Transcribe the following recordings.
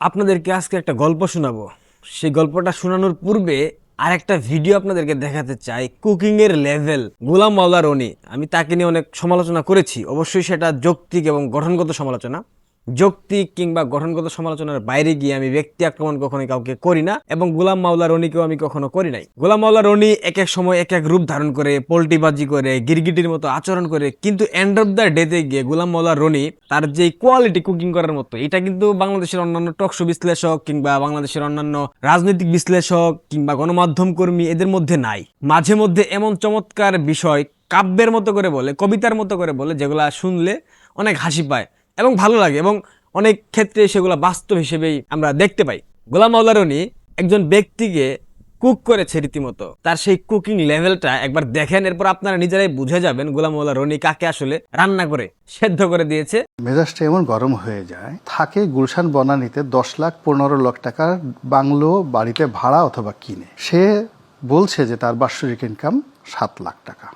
আপনাদেরকে আজকে একটা গল্প শোনাবো। সেই গল্পটা শোনানোর পূর্বে আর একটা ভিডিও আপনাদেরকে দেখাতে চাই কুকিংয়ের লেভেল গোলাম মাওলা রনি। আমি তাকে নিয়ে অনেক সমালোচনা করেছি। অবশ্যই সেটা যৌক্তিক এবং গঠনগত সমালোচনা। যৌক্তিক কিংবা গঠনগত সমালোচনার বাইরে গিয়ে আমি ব্যক্তি আক্রমণ কখনোই কাউকে করি না এবং গোলাম মাওলা রনিকেও আমি কখনো করি নাই। গোলাম মাওলা রনি এক এক সময় এক এক রূপ ধারণ করে, পোল্টিবাজি করে, গিরগিটির মতো আচরণ করে, কিন্তু এন্ড অফ দ্য ডেতে গিয়ে গোলাম মাওলা রনি তার যে কোয়ালিটি কুকিং করার মতো, এটা কিন্তু বাংলাদেশের অন্যান্য টকশো বিশ্লেষক কিংবা বাংলাদেশের অন্যান্য রাজনৈতিক বিশ্লেষক কিংবা গণমাধ্যম কর্মী এদের মধ্যে নাই। মাঝে মধ্যে এমন চমৎকার বিষয় কাব্যের মতো করে বলে, কবিতার মতো করে বলে, যেগুলা শুনলে অনেক হাসি পায়। এবং ভালো লাগে এবং অনেক ক্ষেত্রে সেগুলো বাস্তব হিসেবেই আমরা দেখতে পাই। গোলাম মাওলা রনি একজন ব্যক্তিকে কুক করেছে রীতিমতো। তার সেই কুকিং লেভেলটা একবার দেখেন, এরপর আপনারা নিজেরাই বুঝে যাবেন গোলাম মাওলা রনি কাকে আসলে রান্না করে সেদ্ধ করে দিয়েছে। মেজাজটা এমন গরম হয়ে যায়, থাকে গুলশান বনানীতে দশ লাখ পনেরো লাখ টাকার বাংলো বাড়িতে ভাড়া অথবা কিনে। সে বলছে যে তার বাৎসরিক ইনকাম সাত লাখ টাকা।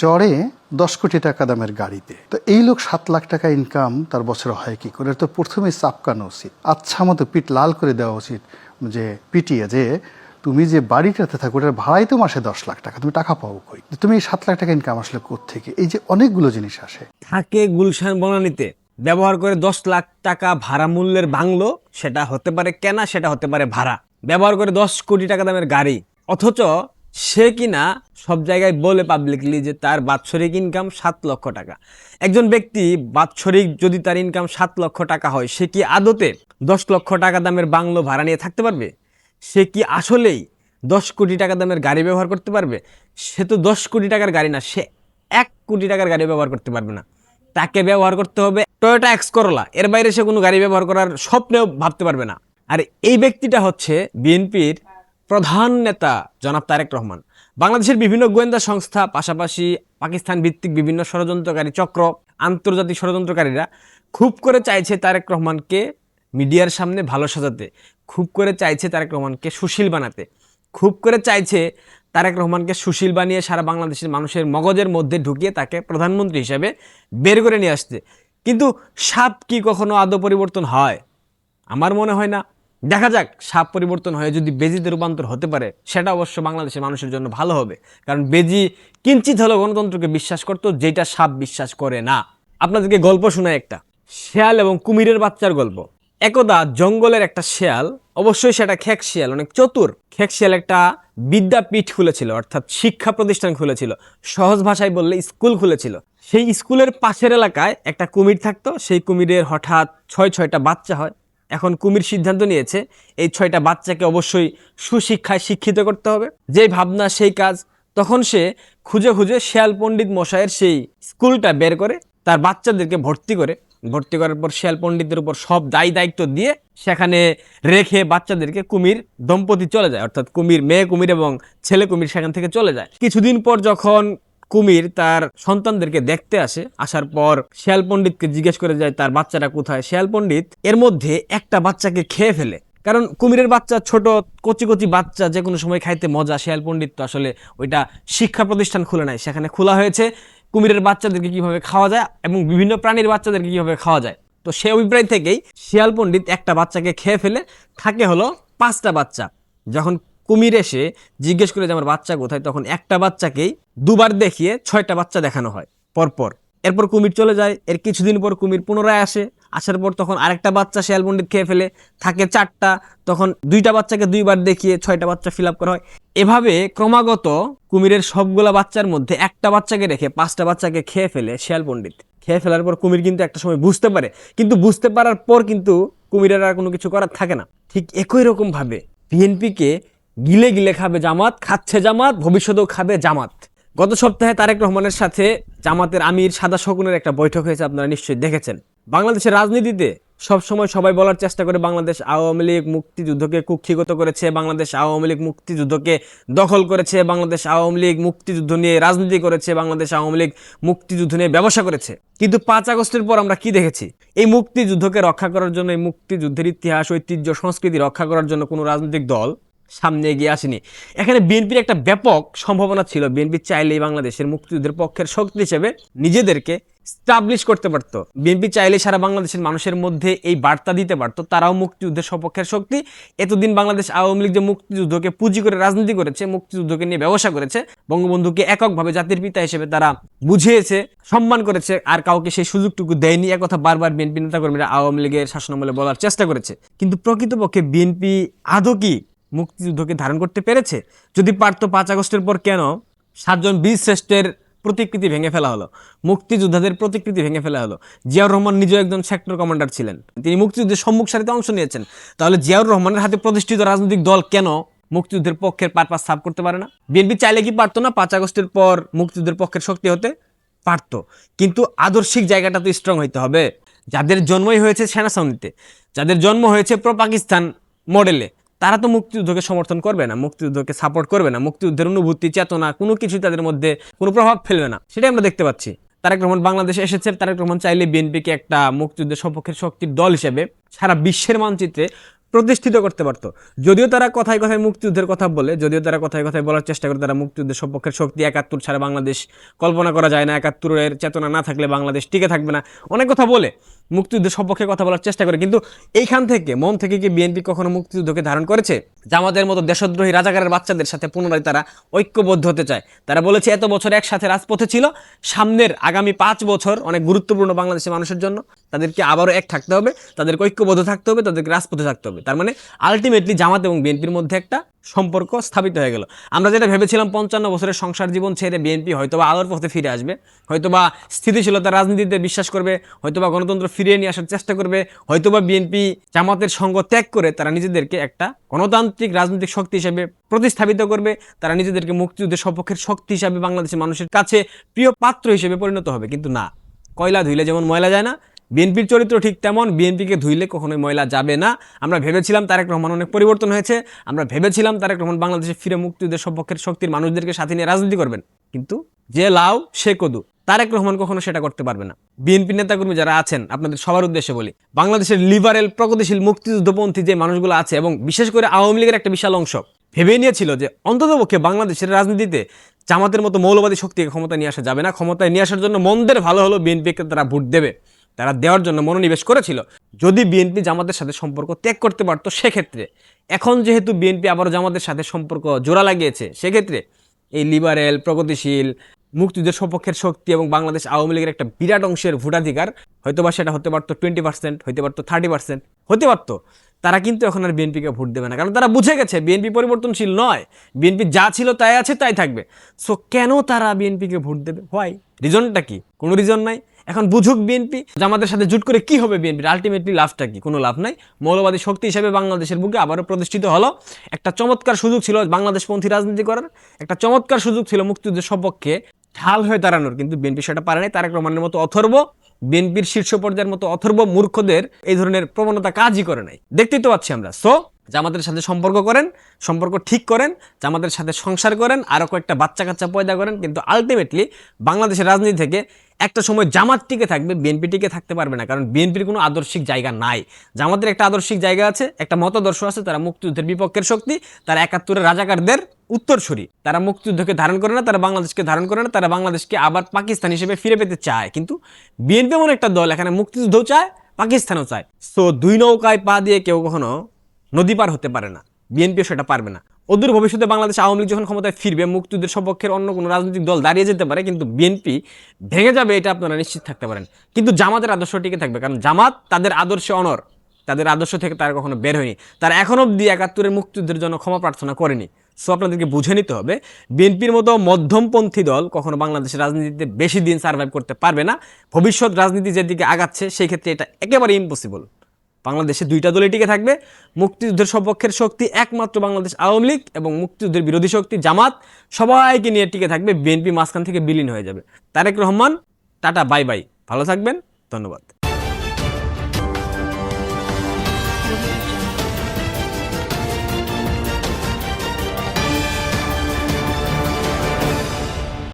চড়ে দশ কোটি টাকা দামের গাড়িতে। তো এই লোক সাত লাখ টাকা ইনকাম তার বছরে হয় কি করে? তো প্রথমে চাপকানো উচিত। আচ্ছা মতো পিঠ লাল করে দেওয়া উচিত যে, পিটিয়ে যে, তুমি যে বাড়িটাতে থাকো, ওটার ভাড়াই তো মাসে দশ লাখ টাকা, তুমি টাকা পাও কই? তুমি এই সাত লাখ টাকা ইনকাম আসলে থেকে এই যে অনেকগুলো জিনিস আসে। থাকে গুলশান বনানীতে। ব্যবহার করে দশ লাখ টাকা ভাড়া মূল্যের বাংলো, সেটা হতে পারে কেনা, সেটা হতে পারে ভাড়া। ব্যবহার করে দশ কোটি টাকা দামের গাড়ি। অথচ সে কিনা সব জায়গায় বলে পাবলিকলি যে তার বাৎসরিক ইনকাম সাত লক্ষ টাকা। একজন ব্যক্তি বাৎসরিক যদি তার ইনকাম সাত লক্ষ টাকা হয়, সে কি আদতে দশ লক্ষ টাকা দামের বাংলো ভাড়া নিয়ে থাকতে পারবে? সে কি আসলেই দশ কোটি টাকা দামের গাড়ি ব্যবহার করতে পারবে? সে তো দশ কোটি টাকার গাড়ি না, সে এক কোটি টাকার গাড়ি ব্যবহার করতে পারবে না। তাকে ব্যবহার করতে হবে টয়োটা এক্স করলা এর বাইরে সে কোনো গাড়ি ব্যবহার করার স্বপ্নেও ভাবতে পারবে না। আর এই ব্যক্তিটা হচ্ছে বিএনপির প্রধান নেতা জনাব তারেক রহমান। বাংলাদেশের বিভিন্ন গোয়েন্দা সংস্থা, পাশাপাশি পাকিস্তান ভিত্তিক বিভিন্ন ষড়যন্ত্রকারী চক্র, আন্তর্জাতিক ষড়যন্ত্রকারীরা খুব করে চাইছে তারেক রহমানকে মিডিয়ার সামনে ভালো সাজাতে। খুব করে চাইছে তারেক রহমানকে সুশীল বানাতে। খুব করে চাইছে তারেক রহমানকে সুশীল বানিয়ে সারা বাংলাদেশের মানুষের মগজের মধ্যে ঢুকিয়ে তাকে প্রধানমন্ত্রী হিসেবে বের করে নিয়ে আসতে কিন্তু সাপ কি কখনো আদৌ পরিবর্তন হয়? আমার মনে হয় না। দেখা যাক, সাপ পরিবর্তন হয়ে যদি বেজিতে রূপান্তর হতে পারে, সেটা অবশ্য বাংলাদেশের মানুষের জন্য ভালো হবে। কারণ বেজি কিঞ্চিত হলেও গণতন্ত্রকে বিশ্বাস করতো, যেটা সাপ বিশ্বাস করে না। আপনাদেরকে গল্প শোনায় একটা। শেয়াল এবং কুমিরের বাচ্চার গল্প। একদা জঙ্গলের একটা শেয়াল, অবশ্যই সেটা খেক শিয়াল, অনেক চতুর। খেক শিয়াল একটা বিদ্যাপীঠ খুলেছিল, অর্থাৎ শিক্ষা প্রতিষ্ঠান খুলেছিল। সহজ ভাষায় বললে স্কুল খুলেছিল। সেই স্কুলের পাশের এলাকায় একটা কুমির থাকতো, সেই কুমিরের হঠাৎ ছয় ছয়টা বাচ্চা হয়। এখন কুমির সিদ্ধান্ত নিয়েছে, এই ছয়টা বাচ্চাকে অবশ্যই সুশিক্ষায় শিক্ষিত করতে হবে। যেই ভাবনা, সেই কাজ, তখন সে খুঁজে খুঁজে শেয়াল পণ্ডিত মশাইয়ের সেই স্কুলটা বের করে, তার বাচ্চাদেরকে ভর্তি করে। ভর্তি করার পর শেয়াল পণ্ডিতদের উপর সব দায়ী দায়িত্ব দিয়ে সেখানে রেখে বাচ্চাদেরকে কুমির দম্পতি চলে যায়। অর্থাৎ কুমির মেয়ে, কুমির এবং ছেলে কুমির সেখান থেকে চলে যায়। কিছুদিন পর যখন কুমির তার সন্তানদেরকে দেখতে আসে, আসার পর শেয়াল পণ্ডিতকে জিজ্ঞেস করে যায়, তার বাচ্চাটা কোথায়? শেয়াল পণ্ডিত এর মধ্যে একটা বাচ্চাকে খেয়ে ফেলে। কারণ কুমিরের বাচ্চা ছোট, কচি কচি বাচ্চা, যে কোনো সময় খাইতে মজা। শেয়াল পণ্ডিত তো আসলে ওইটা শিক্ষা প্রতিষ্ঠান খুলে নাই। সেখানে খোলা হয়েছে কুমিরের বাচ্চাদেরকে কীভাবে খাওয়া যায় এবং বিভিন্ন প্রাণীর বাচ্চাদেরকে কীভাবে খাওয়া যায়। তো সে অভিপ্রায় থেকেই শিয়াল পণ্ডিত একটা বাচ্চাকে খেয়ে ফেলে। থাকে হলো পাঁচটা বাচ্চা। যখন কুমির এসে জিজ্ঞেস করে যে, আমার বাচ্চা কোথায়? তখন একটা বাচ্চাকেই দুবার দেখিয়ে ছয়টা বাচ্চা দেখানো হয়, পরপর। এরপর কুমির চলে যায়, এর কিছুদিন পর কুমির পুনরায় আসে, আসার পর তখন আরেকটা বাচ্চা শিয়াল পণ্ডিত খেয়ে ফেলে, থাকে চারটা, তখন দুইটা বাচ্চাকে দুইবার দেখিয়ে ছয়টা বাচ্চা ফিল করা হয়। এভাবে ক্রমাগত কুমিরের সবগুলা বাচ্চার মধ্যে একটা বাচ্চাকে রেখে পাঁচটা বাচ্চাকে খেয়ে ফেলে শিয়াল পণ্ডিত খেয়ে ফেলার পর কুমির কিন্তু একটা সময় বুঝতে পারে, কিন্তু বুঝতে পারার পর কিন্তু কুমিরের আর কোনো কিছু করার থাকে না। ঠিক একই রকমভাবে বিএনপিকে গিলে গিলে খাবে জামাত, খাচ্ছে জামাত, ভবিষ্যতেও খাবে জামাত। গত সপ্তাহে তারেক রহমানের সাথে জামাতের আমির সাদা শকুনের একটা বৈঠক হয়েছে, আপনারা নিশ্চয়ই দেখেছেন। বাংলাদেশের রাজনীতিতে সবসময় সবাই বলার চেষ্টা করে বাংলাদেশ আওয়ামী লীগ মুক্তিযুদ্ধকে কুক্ষিগত করেছে, বাংলাদেশ আওয়ামী লীগ মুক্তিযুদ্ধকে দখল করেছে, বাংলাদেশ আওয়ামী লীগ মুক্তিযুদ্ধ নিয়ে রাজনীতি করেছে, বাংলাদেশ আওয়ামী লীগ মুক্তিযুদ্ধ নিয়ে ব্যবসা করেছে। কিন্তু পাঁচ আগস্টের পর আমরা কি দেখেছি? এই মুক্তিযুদ্ধকে রক্ষা করার জন্য, এই মুক্তিযুদ্ধের ইতিহাস, ঐতিহ্য, সংস্কৃতি রক্ষা করার জন্য কোনো রাজনৈতিক দল সামনে এগিয়ে আসেনি। এখানে বিএনপির একটা ব্যাপক সম্ভাবনা ছিল। বিএনপি চাইলেই বাংলাদেশের মুক্তিযুদ্ধের পক্ষের শক্তি হিসেবে নিজেদেরকে স্টাবলিশ করতে পারতো। বিএনপি চাইলে সারা বাংলাদেশের মানুষের মধ্যে এই বার্তা দিতে পারতো। তারাও মুক্তিযুদ্ধের সপক্ষের শক্তি। এতদিন বাংলাদেশ আওয়ামী লীগ যে মুক্তিযুদ্ধকে পুঁজি করে রাজনীতি করেছে, মুক্তিযুদ্ধকে নিয়ে ব্যবসা করেছে, বঙ্গবন্ধুকে এককভাবে জাতির পিতা হিসেবে তারা বুঝিয়েছে, সম্মান করেছে, আর কাউকে সেই সুযোগটুকু দেয়নি। একথা বারবার বিএনপি নেতাকর্মীরা আওয়ামী লীগের শাসনামলে বলার চেষ্টা করেছে। কিন্তু প্রকৃতপক্ষে বিএনপি আদৌ কি মুক্তিযুদ্ধকে ধারণ করতে পেরেছে? যদি পারতো পাঁচ আগস্টের পর কেন? সাতজন বীর শ্রেষ্ঠের প্রতিকৃতি ভেঙে ফেলা হলো। মুক্তিযোদ্ধাদের প্রতিকৃতি ভেঙে ফেলা হলো। জিয়াউর রহমান নিজেও একজন সেক্টর কমান্ডার ছিলেন। তিনি মুক্তিযুদ্ধের সম্মুখ সারিতে অংশ নিয়েছেন। তাহলে জিয়াউর রহমানের হাতে প্রতিষ্ঠিত রাজনৈতিক দল কেন মুক্তিযুদ্ধের পক্ষের পারপাস সাফ করতে পারে না? বিএনপি চাইলে কি পারতো না পাঁচ আগস্টের পর মুক্তিযুদ্ধের পক্ষের শক্তি হতে? পারতো। কিন্তু আদর্শিক জায়গাটা তো স্ট্রং হইতে হবে। যাদের জন্মই হয়েছে সেনাছাউনিতে যাদের জন্ম হয়েছে প্রো পাকিস্তান মডেলে তারা তো মুক্তিযুদ্ধকে সমর্থন করবে না, মুক্তিযুদ্ধকে সাপোর্ট করবে না, মুক্তিযুদ্ধের অনুভূতি, চেতনা, কোনো কিছুই তাদের মধ্যে কোনো প্রভাব ফেলবে না। সেটাই আমরা দেখতে পাচ্ছি। তারেক রহমান বাংলাদেশে এসেছে। তারেক রহমান চাইলে বিএনপিকে একটা মুক্তিযুদ্ধের সপক্ষের শক্তির দল হিসেবে সারা বিশ্বের মানচিত্রে প্রতিষ্ঠিত করতে পারতো। যদিও তারা কথায় কথায় মুক্তিযুদ্ধের কথা বলে, যদিও তারা কথায় কথায় বলার চেষ্টা করে, তারা মুক্তিযুদ্ধের সপক্ষের শক্তি একাত্তর ছাড়া বাংলাদেশ কল্পনা করা যায় না। একাত্তরের চেতনা না থাকলে বাংলাদেশ টিকে থাকবে না। অনেক কথা বলে, মুক্তিযুদ্ধের সপক্ষে কথা বলার চেষ্টা করে। কিন্তু এইখান থেকে, মন থেকে কি বিএনপি কখনো মুক্তিযুদ্ধকে ধারণ করেছে? জামাতের মতো দেশদ্রোহী রাজাকারের বাচ্চাদের সাথে পুনরায় তারা ঐক্যবদ্ধ হতে চায়। তারা বলেছে, এত বছর একসাথে রাজপথে ছিল। সামনের আগামী পাঁচ বছর অনেক গুরুত্বপূর্ণ বাংলাদেশের মানুষের জন্য। তাদেরকে আবারও এক থাকতে হবে, তাদেরকে ঐক্যবদ্ধ থাকতে হবে, তাদেরকে রাজপথে থাকতে হবে। তার মানে আলটিমেটলি জামাত এবং বিএনপির মধ্যে একটা সম্পর্ক স্থাপিত হয়ে গেল। আমরা যেটা ভেবেছিলাম, পঞ্চান্ন বছরের সংসার জীবন ছেড়ে বিএনপি হয়তোবা আলোর পথে ফিরে আসবে, হয়তোবা স্থিতিশীলতা রাজনীতিতে বিশ্বাস করবে, হয়তোবা গণতন্ত্র ফিরিয়ে নিয়ে আসার চেষ্টা করবে, হয়তোবা বিএনপি জামাতের সঙ্গ ত্যাগ করে তারা নিজেদেরকে একটা গণতান্ত্রিক রাজনৈতিক শক্তি হিসেবে প্রতিস্থাপিত করবে, তারা নিজেদেরকে মুক্তিযুদ্ধের সপক্ষের শক্তি হিসাবে বাংলাদেশের মানুষের কাছে প্রিয় পাত্র হিসেবে পরিণত হবে। কিন্তু না, কয়লা ধুইলে যেমন ময়লা যায় না বিএনপির চরিত্র ঠিক তেমন, বিএনপিকে ধুইলে কখনোই ময়লা যাবে না। আমরা ভেবেছিলাম তারেক রহমান অনেক পরিবর্তন হয়েছে। আমরা ভেবেছিলাম তারেক রহমান বাংলাদেশে ফিরে মুক্তিযুদ্ধের সপক্ষের শক্তির মানুষদেরকে সাথে নিয়ে রাজনীতি করবেন। কিন্তু যে লাউ, সে কদু। তারেক রহমান কখনো সেটা করতে পারবে না। বিএনপি নেতাকর্মী যারা আছেন, আপনাদের সবার উদ্দেশ্যে বলি, বাংলাদেশের লিবারেল, প্রগতিশীল মুক্তিযুদ্ধপন্থী যে মানুষগুলো আছে এবং বিশেষ করে আওয়ামী লীগের একটা বিশাল অংশ ভেবে নিয়েছিল যে অন্ততপক্ষে বাংলাদেশের রাজনীতিতে জামাতের মতো মৌলবাদী শক্তিকে ক্ষমতায় নিয়ে আসা যাবে না। ক্ষমতায় নিয়ে আসার জন্য মন্দের ভালো হলো বিএনপিকে তারা ভোট দেবে। তারা দেওয়ার জন্য মনোনিবেশ করেছিল। যদি বিএনপি জামাতের সাথে সম্পর্ক ত্যাগ করতে পারতো, সেক্ষেত্রে, এখন যেহেতু বিএনপি আবারও জামাতের সাথে সম্পর্ক জোড়া লাগিয়েছে, সেক্ষেত্রে এই লিবারেল প্রগতিশীল, মুক্তিযুদ্ধের সপক্ষের শক্তি এবং বাংলাদেশ আওয়ামী লীগের একটা বিরাট অংশের ভোটাধিকার, হয়তোবা সেটা হতে পারতো টোয়েন্টি পার্সেন্ট হতে পারতো থার্টি পার্সেন্ট হতে পারতো। তারা কিন্তু এখন আর বিএনপিকে ভোট দেবে না, কারণ তারা বুঝে গেছে বিএনপি পরিবর্তনশীল নয়, বিএনপি যা ছিল তাই আছে, তাই থাকবে। সো কেন তারা বিএনপিকে ভোট দেবে? হোয়াই রিজনটা কি? কোনো রিজন নাই। এখন বুঝুক বিএনপি জামাতের সাথে জুট করে কি হবে বিএনপির? আলটিমেটলি লাভটা কি? কোনো লাভ নাই। মৌলবাদী শক্তি হিসেবে বাংলাদেশের বুকে আবারও প্রতিষ্ঠিত হলো। একটা চমৎকার সুযোগ ছিল বাংলাদেশপন্থী রাজনীতি করার। একটা চমৎকার সুযোগ ছিল মুক্তিযুদ্ধের সপক্ষে ঢাল হয়ে দাঁড়ানোর। কিন্তু বিএনপি সেটা পারে নাই। তারেক রহমানের মতো অথর্ব, বিএনপির শীর্ষ পর্যায়ের মতো অথর্ব মূর্খদের এই ধরনের প্রবণতা কাজই করে নাই। দেখতেই তো পাচ্ছি আমরা। সো জামাতের সাথে সম্পর্ক করেন, সম্পর্ক ঠিক করেন জামাতের সাথে সংসার করেন আরও কয়েকটা বাচ্চা কাচ্চা পয়দা করেন, কিন্তু আলটিমেটলি বাংলাদেশের রাজনীতি থেকে একটা সময় জামাত টিকে থাকবে, বিএনপি টিকে থাকতে পারবে না, কারণ বিএনপির কোনো আদর্শিক জায়গা নাই। জামাতের একটা আদর্শিক জায়গা আছে, একটা মতাদর্শ আছে, তারা মুক্তিযুদ্ধের বিপক্ষের শক্তি, তারা একাত্তরের রাজাকারদের উত্তরসূরি। তারা মুক্তিযুদ্ধকে ধারণ করে না, তারা বাংলাদেশকে ধারণ করে না, তারা বাংলাদেশকে আবার পাকিস্তান হিসেবে ফিরে পেতে চায়। কিন্তু বিএনপি এমন একটা দল, এখানে মুক্তিযুদ্ধও চায়, পাকিস্তানও চায়। সো দুই নৌকায় পা দিয়ে কেউ কখনো নদী পার হতে পারে না, বিএনপিও সেটা পারবে না। অদূর ভবিষ্যতে বাংলাদেশ আওয়ামী লীগ যখন ক্ষমতায় ফিরবে, মুক্তিযুদ্ধের সপক্ষের অন্য কোনো রাজনৈতিক দল দাঁড়িয়ে যেতে পারে, কিন্তু বিএনপি ভেঙে যাবে, এটা আপনারা নিশ্চিত থাকতে পারেন। কিন্তু জামাতের আদর্শ টিকে থাকবে, কারণ জামাত তাদের আদর্শে অনর। তাদের আদর্শ থেকে তারা কখনো বের হয়নি। তারা এখন অবধি একাত্তরের মুক্তিযুদ্ধের জন্য ক্ষমা প্রার্থনা করেনি। সো আপনাদেরকে বুঝে নিতে হবে, বিএনপির মতো মধ্যমপন্থী দল কখনো বাংলাদেশের রাজনীতিতে বেশি দিন সার্ভাইভ করতে পারবে না। ভবিষ্যৎ রাজনীতি যেদিকে আগাচ্ছে, সেই ক্ষেত্রে এটা একেবারে ইম্পসিবল বাংলাদেশে দুইটা দলে টিকে থাকবে। মুক্তিযুদ্ধের সপক্ষের শক্তি একমাত্র বাংলাদেশ আওয়ামী লীগ এবং মুক্তিযুদ্ধের বিরোধী শক্তি জামাত সবাইকে নিয়ে টিকে থাকবে। বিএনপি মাঝখান থেকে বিলীন হয়ে যাবে। Tarek Rahman, tata, bye bye. ভালো থাকবেন। ধন্যবাদ।